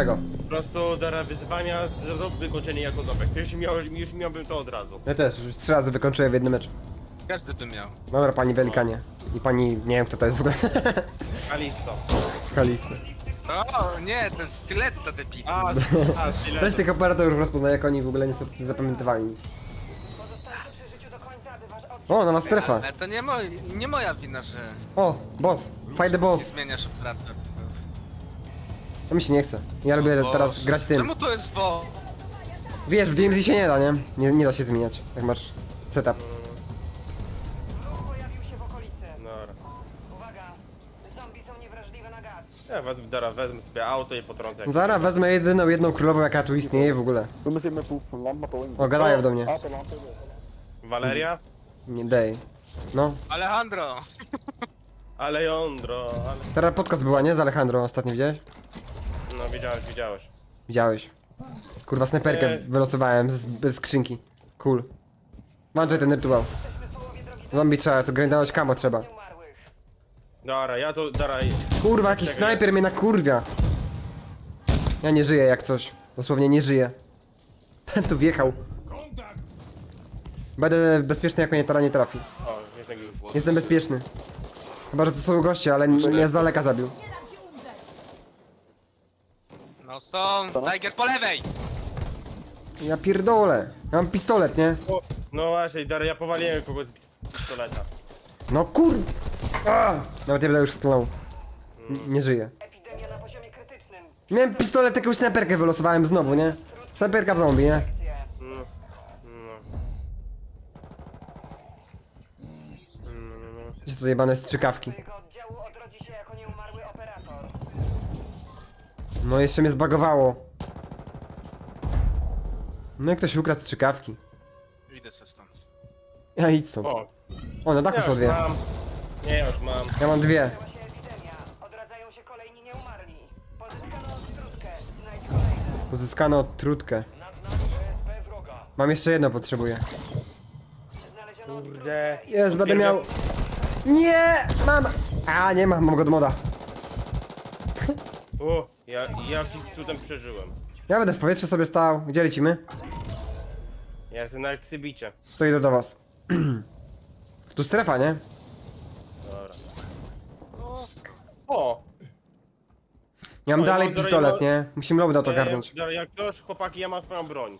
Czego? Po prostu dara wyzwania, zrób wykończenie jako ząbek. Już, miał, już miałbym to od razu. Ja też, już trzy razy wykończyłem w jednym meczu. Każdy to miał. Dobra, pani Welikanie. I pani, nie wiem kto to jest w ogóle. Kalisto. Kalisty. O, nie, to jest styletta debil. A, a, tyle. Weź tych operatorów rozpoznaj, jak oni w ogóle nie są tacy zapamiętywani. Pozostańcie przy życiu do końca, aby wasz odcisk O, nowa strefa. Ale to nie, moj, nie moja wina, że O, boss. Fight the nie boss. zmieniasz operator. A mi się nie chce. Ja lubię O teraz Boże, grać tym. Czemu to jest wo? Wiesz, w DMZ się nie da, nie? Nie, nie da się zmieniać, jak masz setup. Wróg pojawił się w okolicy. Dobra. Uwaga, zombie są niewrażliwe na gaz. Ja wez- dara wezmę sobie auto i potrącę. jak- Zara wezmę jedyną, jedną królową, jaka tu istnieje w ogóle. Vamos ser meu pulso, lá matou ainda. O, gadają do mnie. Ah. Valeria? Nie dej. No. Alejandro! Ale jądro, ale... Teraz podcast była, nie? Z Alejandro ostatnio widziałeś? Widziałeś, widziałeś. Widziałeś. Kurwa, snajperkę Nie. wylosowałem z, bez skrzynki. Cool. Włączaj ten do Zombie trzeba, to grindować kamo trzeba. Dobra, ja tu, dara... Kurwa, jakiś Czekaj. snajper mnie nakurwia. Ja nie żyję jak coś. Dosłownie nie żyję. Ten tu wjechał. Będę bezpieczny, jak mnie tara nie trafi. O, jest taki... Jestem bezpieczny. Chyba, że to są goście, ale mnie z daleka zabił. No są, Tiger po lewej! Ja pierdolę. Ja mam pistolet, nie? O, no właśnie, dara, ja powaliłem kogoś z pistoleta. No kur... A! Nawet nie będę już wtknął. N- Nie żyję. Epidemia na poziomie krytycznym. Miałem pistolet, jakąś snajperkę wylosowałem znowu, nie? Snajperka w zombie, nie? Akcje. No, no. No, no, no. Gdzie tutaj jebane strzykawki? Jego oddziału odrodzi się jako nieumarły operator. No jeszcze mnie zbagowało. No i ktoś ukradł strzykawki. Idę se stąd. Ja idź stąd. O, O, na dachu ja są już dwie. mam. Nie, ja już mam. Ja mam dwie. Zaczęła się epidemia. Odradzają się kolejni nieumarli. Pozyskano odtrutkę. Znajdź kolejne. Pozyskano trutkę. Nad nami BSP wroga. Mam jeszcze jedno, potrzebuję. Znaleziono Kurde. odtrutkę. Jest, będę miał... Nie! Mam! A, nie mam, mam go od moda. O, ja, ja ci tutaj przeżyłem. Ja będę w powietrzu sobie stał. Gdzie lecimy? Ja jestem na eksybicie. To idę do was. Tu strefa, nie? Dobra. O! Ja mam Oj, dalej pistolet, nie? Musimy loadout Nie, ogarnąć. Jak, jak ktoś, chłopaki, ja mam swoją broń.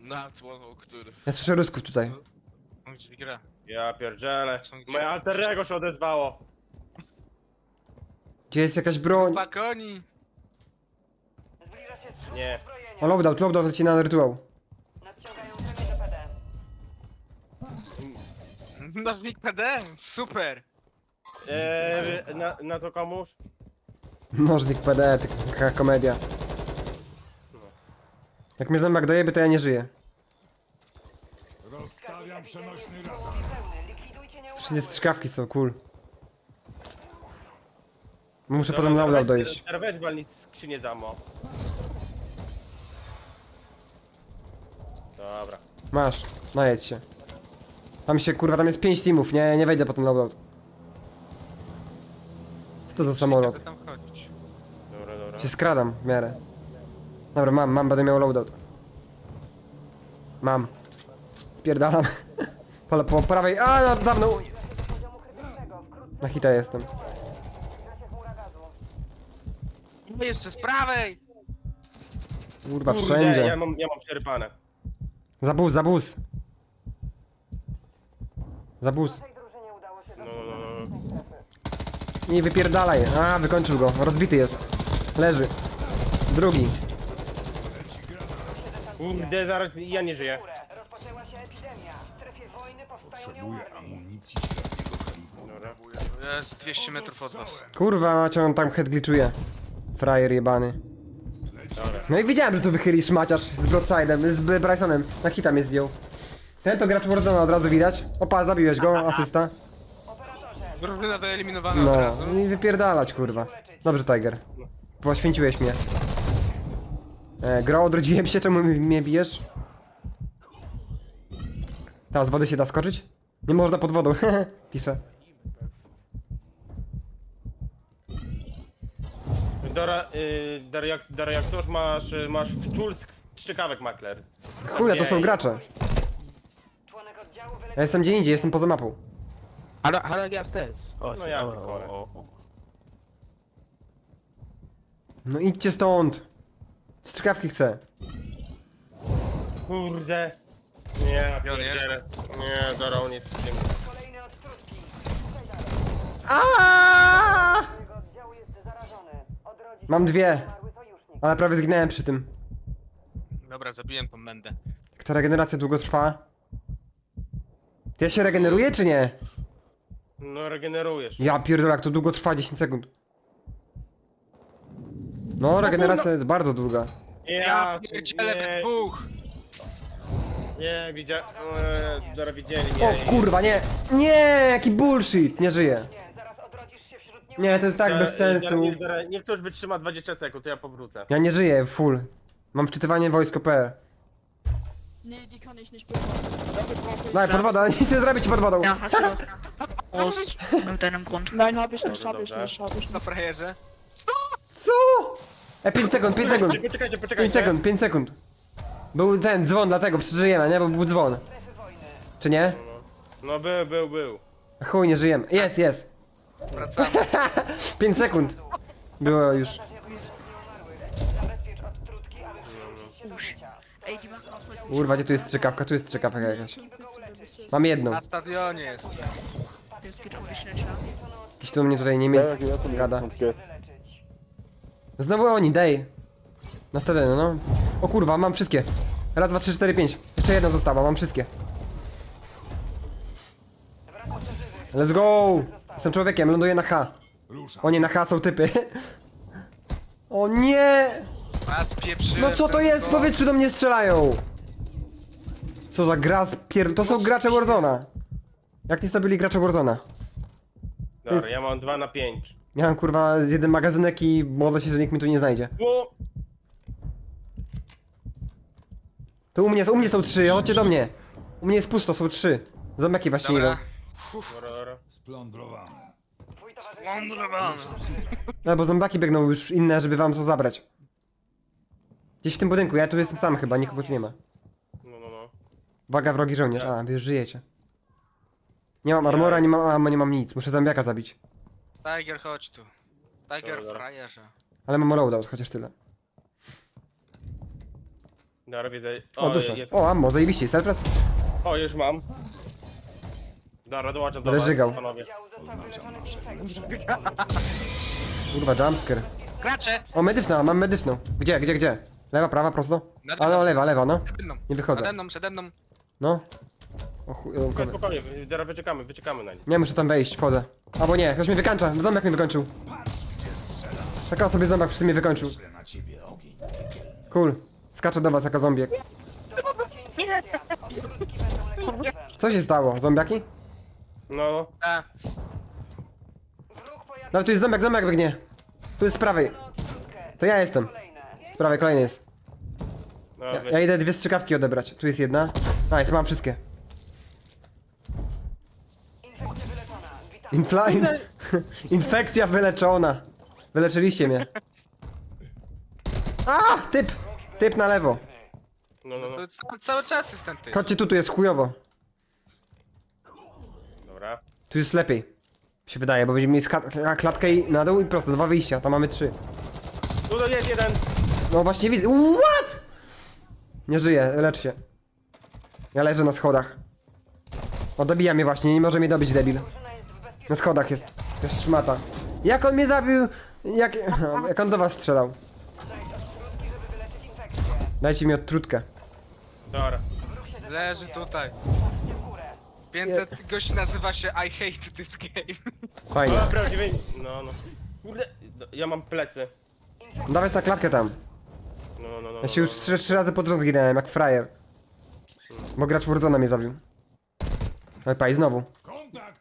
Na tło, który? Ja słyszę rusków tutaj. Gdzie gra? Ja pierdzielę. Są gdzie? Moje alterego się odezwało. Gdzie jest jakaś broń? Bakoni! Zbliża się zrzut Nie. uzbrojenia. O, loadout, loadout leci na rytuał. Nadciągają DPD. Nożnik PD? Super! Eee, na, na to komuś? Nożnik PD, taka komedia. Jak mnie zębak dojeby, to ja nie żyję. Rozstawiam przenośny radar. Wszędzie strzykawki są, cool. Muszę potem loadout weź- dojść. Weź walnij skrzynię damo. Dobra. Masz, najedź się. Tam się, kurwa, tam jest 5 teamów, nie? Nie wejdę po ten loadout. Co to za samolot? Jak tam chodzić? Dobra, dobra. Się skradam w miarę. Dobra, mam, mam, będę miał loadout. Mam. Spierdalam. Po, po prawej, a no, za mną! Na hita jestem. zbliża się chmura gazu. No jeszcze z prawej! Kurwa, Kurde, wszędzie. Ja mam, ja mam przerpane. Zabuz, zabuz. Zabuz. Tej drużynie udało się No, no, no, no. strefy. I wypierdalaj. A, wykończył go. Rozbity jest. Leży. Drugi. Kurde, zaraz ja nie żyję. Górę. Rozpoczęła się epidemia. W strefie wojny powstają Potrzebuję nieumarli. amunicji średniego kalibru. Dobra. Jest 200 metrów od was. Kurwa, macie on tam head glitchuje. Frajer jebany. Dobra. No i wiedziałem, że tu wychylisz maciarz z Broadside'em, z B- Brysonem. Na hita mnie zdjął. Ten to gracz Warzona od razu widać. Opa, zabiłeś go, asysta. Drużyna wyeliminowana od razu. No, i wypierdalać, kurwa. Dobrze, Tiger. Poświęciłeś mnie. E, Gro, odrodziłem się, czemu mi- mnie bijesz? Ta, z wody się da skoczyć? Nie można pod wodą, pisze. Dora, y, jak coś masz, y, masz w czulsk strzykawek makler. Chuja, to są Jej. gracze. Członek oddziału wyleciał Ja jestem gdzie indziej, jestem poza mapą. How do, how do I get upstairs? Oh, I No see. ja pierdolę. oh. No idźcie stąd. Strzykawki chcę. Kurde. Nie, Gdzie on jest? pierdzielę. Nie, Dora, on jest tym. kolejne. Odrodzić Mam dwie. Ale prawie zginąłem przy tym. Dobra, zabiłem tą mędę. Ta regeneracja długo trwa. Ty ja się regeneruję czy nie? No, regenerujesz. Ja pierdolę, jak to długo trwa, 10 sekund. No, regeneracja jest bardzo długa. Ja pierdzielę we nie, dwóch! nie, widziałem, Dora, widzieli O mnie. kurwa, nie! Nie, jaki bullshit! Nie żyję. Nie, to jest tak bez sensu. Niech, Dora, niech ktoś wytrzyma 20 sekund, to ja powrócę. Ja nie żyję, full. Mam wczytywanie wojsko.pl. Nee, die kann ich nicht bekommen. Daj, pod wodą, nic nie zrobić pod wodą. Ja, hast du. Aus mit deinem Grund. Nein, hab ich nicht, hab ich nicht, hab ich nicht. frajerze. Co? E, 5 sekund, 5 sekund. Poczekajcie, poczekajcie, 5 poczekajcie. sekund, 5 sekund. Był ten dzwon, dlatego przeżyjemy, nie? Bo był dzwon. Czy nie? No, był, był, był. Chuj, nie żyjemy. Jest, jest. Wracamy. 5 sekund. Było już. Kurwa, gdzie tu jest strzykawka? Tu jest strzykawka jakaś. Mam jedną. Na stadionie jest. Jakiś tu mnie tutaj Niemiec nie gada. Znowu oni, daj. Na stadionie, no. O kurwa, mam wszystkie. Raz, dwa, trzy, cztery, pięć. Jeszcze jedna została, mam wszystkie. Let's go! Jestem człowiekiem, ląduję na H. O nie, na H są typy. O nie! A. No co to jest? W powietrzu do mnie strzelają! Co za gra z pier... To są gracze Warzona. Jak nie byli gracze Warzona? Dobra, ja mam 2 na 5. Miałem kurwa z jeden magazynek i modlę się, że nikt mi tu nie znajdzie. O! Tu u mnie, u mnie są trzy, chodźcie do mnie. U mnie jest pusto, są trzy. Zombiaki właśnie idą. Dobra. Splądrowane. Twój towarzysz. No bo zombiaki biegną już inne, żeby wam to zabrać. Gdzieś w tym budynku, ja tu jestem sam chyba, nikogo tu nie ma. No, no, no. Uwaga, wrogi żołnierz, a wy już żyjecie. Nie mam armora, nie mam ammo, nie mam nic, muszę zombiaka zabić. Tiger, chodź tu. Tiger, Dobra. frajerze. Ale mam loadout, chociaż tyle. Dobra, widzę. O, dużo. jest. O, ammo, zajebiście, selfless? O, już mam. Dobra, dołączam do was, panowie. Kurwa, jumpscare. Gracze! O, medyczna, mam medyczną. Gdzie, gdzie, gdzie? Lewa, prawa, prosto? Nad A no, lewa, lewa, no. Przede mną. Nie Przede wychodzę. mną, przede mną. No. O chuj, o, Spokojnie, teraz wyczekamy, wyczekamy na nich. Nie, muszę tam wejść, wchodzę. Albo nie, ktoś mnie wykańcza, zombiak mnie wykończył. Taka sobie zombiak przy tym mnie wykończył. Cool. Skaczę do was jako zombiek. Co się stało? Zombiaki? No, A, No tu jest zombiak, zombiak biegnie. Tu jest z prawej. To ja jestem. Kolejne. Z prawej kolejny jest. no, Ja, ja idę dwie strzykawki odebrać. Tu jest jedna. Nice, mam wszystkie. Infla... In... Infekcja wyleczona. Wyleczyliście mnie. A, typ! Typ na lewo. no, no, no. to cały, cały czas jest ten ty. Chodźcie tu, tu jest chujowo. Dobra. Tu jest lepiej. Mi się wydaje, bo będziemy mieli klatkę i na dół i prosto, dwa wyjścia, tam mamy trzy. Tu jest jeden. No właśnie widzę. What? Nie żyję, lecz się. Ja leżę na schodach. O, dobija mnie właśnie, nie może mnie dobić debil. Na schodach jest. To jest szmata. Jak on mnie zabił? Jak, jak on do was strzelał? Dajcie mi odtrutkę. Dobra. Leży tutaj. Patrzcie w górę. 500 gość nazywa się I hate this game. Fajnie. O, prawdziwy. No, no. Kurde, do- ja mam plecy. Dawaj na klatkę tam. No, no, no, no. Ja się już no, trzy, trzy razy pod rząd zginąłem, jak frajer. Bo gracz Warzona mnie zabił. Ale paj, znowu. Kontakt!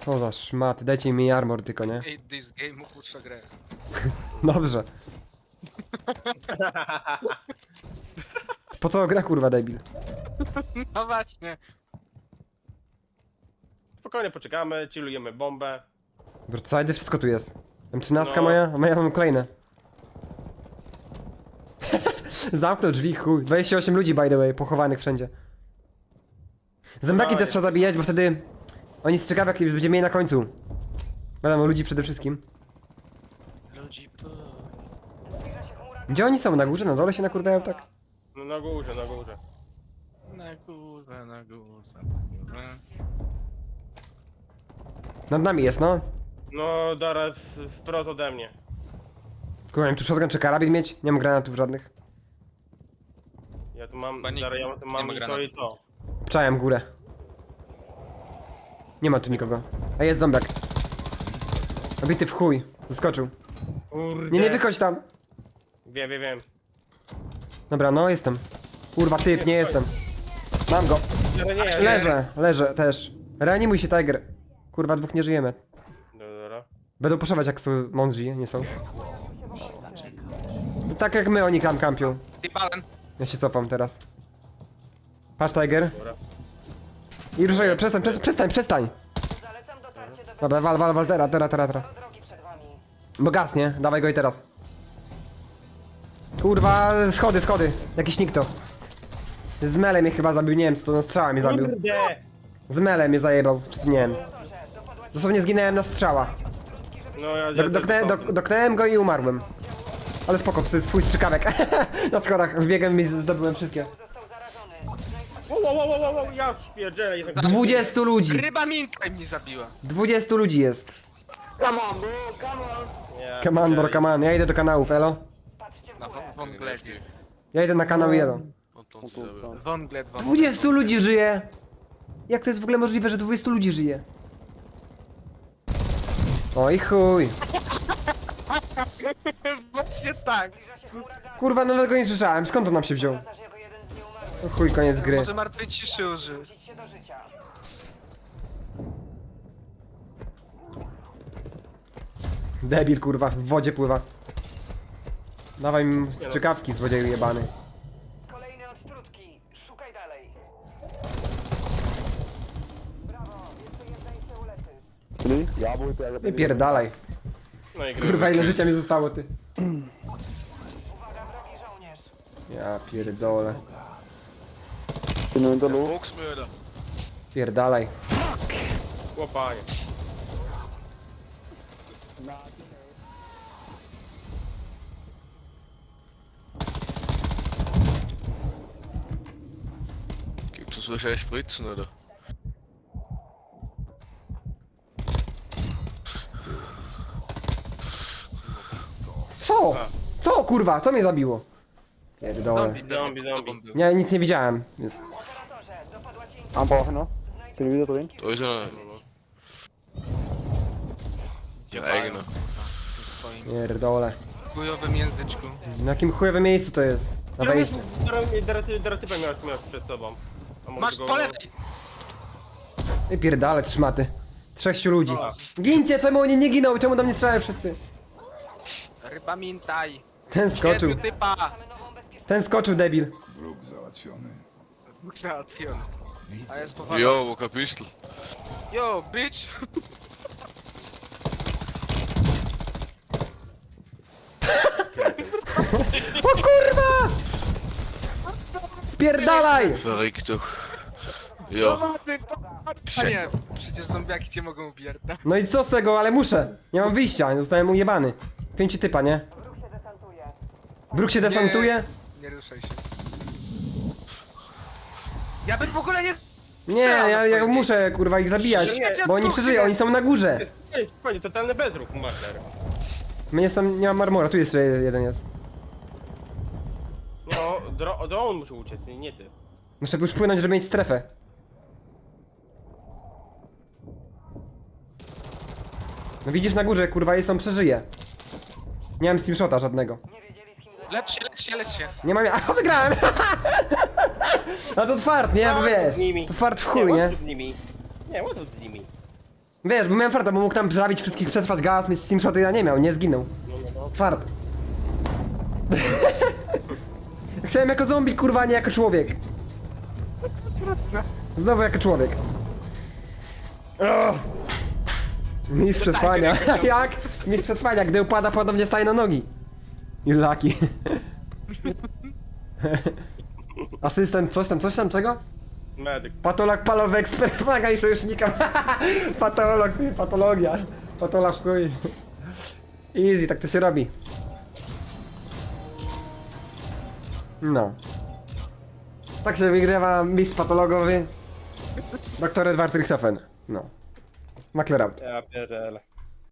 Co za szmaty, dajcie mi armor tylko, nie? Hate this game, upuszcza grę. Dobrze. Po co gra kurwa debil? No właśnie. Spokojnie poczekamy, chillujemy bombę. Broadside, wszystko tu jest. Tam trzynastka No. moja, a moja mam kolejne. Zamknął drzwi, chuj. 28 ludzi, by the way, pochowanych wszędzie. Zębaki No, też jest. trzeba zabijać, bo wtedy oni strzekają, jak będziemy mieli na końcu. Wiadomo, ludzi przede wszystkim. Ludzi Gdzie oni są? Na górze? Na dole się nakurwiają tak? No na górze, na górze. Na górze, na górze, na górze. Nad nami jest, no. No, Dara w- wprost ode mnie. Kurwa, tu shotgun czy karabin mieć? Nie mam granatów żadnych. Ja tu mam, Pani- Dara, ja tu nie mam ma i to granatu. i to. Obczałem górę. Nie ma tu nikogo. A jest zombiak. Obity w chuj. Zaskoczył. Kurde. Nie, nie wychodź tam. Wiem, wiem, wiem. Dobra, no jestem. Kurwa, typ, nie jestem. Mam go. Nie, nie. Leżę, leżę też. Reanimuj się, Tiger. Kurwa, dwóch nie żyjemy. Dobra. Będą puszować jak są mądrzy, nie są. To tak jak my, oni tam kampią. Ja się cofam teraz. Patrz, Tiger. Dobra. I ruszaj, przestań, przestań, przestań, przestań. Zalecam dotarcie do Dobra, wal, wal, wal, teraz, teraz, teraz, teraz. drogi przed wami. Bo gasnie, dawaj go i teraz. Kurwa, schody, schody. Jakiś nikt to. Z melem mnie chyba zabił, nie wiem co to na strzała mnie zabił. Kurde! Z melem mnie zajebał, czy nie wiem. Dosłownie zginąłem na strzała. No ja, Do, ja doknę, też do, doknęłem go i umarłem. Ale spoko, to jest twój strzykawek. na schodach wbiegłem i zdobyłem wszystkie. Wow, wow, wow, wow, wow, ja spierdzielę. jestem- 20 ludzi! Ryba minka mnie zabiła. 20 ludzi jest. Ja Come on, bro, pierdzielę. come on. Ja idę do kanałów, elo. Patrzcie w Na górę. Von Gled. Ja idę na kanał Von 20 ludzi żyje! Jak to jest w ogóle możliwe, że 20 ludzi żyje? Oj chuj. Właśnie tak. Kurwa, nawet go nie słyszałem. Skąd on nam się wziął? O chuj, koniec gry. Może martwej ciszy użył. Debil, kurwa, w wodzie pływa. Dawaj mi strzykawki, złodzieju jebany. Czyli ja były to jak Wypierdalaj. No i Kurwa, ile życia mi zostało, ty. Uwaga, wrogi żołnierz. Ja pierdolę. the luft. Volksmörder. Pierdalaj. Łopanie. Gibt es wahrscheinlich Spritzen, oder? Co? Co, kurwa? Co mnie zabiło? Pierdolę. Zombie, Zombie, zombie. był. Nie, nic nie widziałem, więc... Bauch noch. Bin wieder drin. Da ist einer. Gdzie Ja, genau. W twoim Pierdolę. chujowym języczku. Na jakim chujowym miejscu to jest? Na wejściu. Daratypę miałeś, miałeś przed sobą. A może Masz go- po lewej! Wypierdalać, trzymaty. Sześciu ludzi. Gincie, czemu oni nie giną? Czemu do mnie strzelają wszyscy? Ryba mintaj! Ten skoczył. Typa! Ten skoczył, debil. Wróg załatwiony. Załatwiony. A jest poważny. Jo, wo kein Pistol. Yo, bitch! O kurwa! Spierdalaj! Verreckt doch. Ja, A nie, przecież zombiaki cię mogą ubierać. No i co z tego, ale muszę. Nie mam wyjścia, zostałem ujebany. Pięciu typa, nie? Wróg się desantuje. Nie ruszaj się. Ja bym w ogóle nie... Nie, strzelał ja, na ja twoim muszę kurwa ich zabijać, Nie, bo oni przeżyją, oni są na górze. Ej, Panie, totalny bezruch, Marler. My jest tam, nie mam marmora, tu jeszcze jeden jest. No, dro- on musi uciec, nie- nie ty. Muszę już płynąć, żeby mieć strefę. No widzisz na górze, kurwa, jest on przeżyje. Nie mam steam shota żadnego. Lecz się, lecz się, lecz się. Nie mam. A wygrałem! A to fart, nie? Bo wiesz. z nimi. To fart w chuj, nie? łatwo z nimi. Nie, łatwo z nimi. Wiesz, bo miałem farta, bo mógł tam zabić wszystkich, przetrwać gaz, mieć steam shoty, ja nie miał, nie zginął. No, no, no. Fart. Chciałem jako zombie, kurwa, nie jako człowiek. Znowu jako człowiek. Ugh. Mistrz przetrwania. Jak? Mistrz przetrwania, gdy upada podobnie staje na nogi. I laki. Asystent, coś tam, coś tam, czego? Medyk. Patolog palowy ekspert pomaga i sojusznikom. Patolog, ty, patologia. Patolog w chuj. Easy, tak to się robi. No. Tak się wygrywa mistrz patologowy. Doktor Edward Richtofen. No. Out. Ja pierdolę.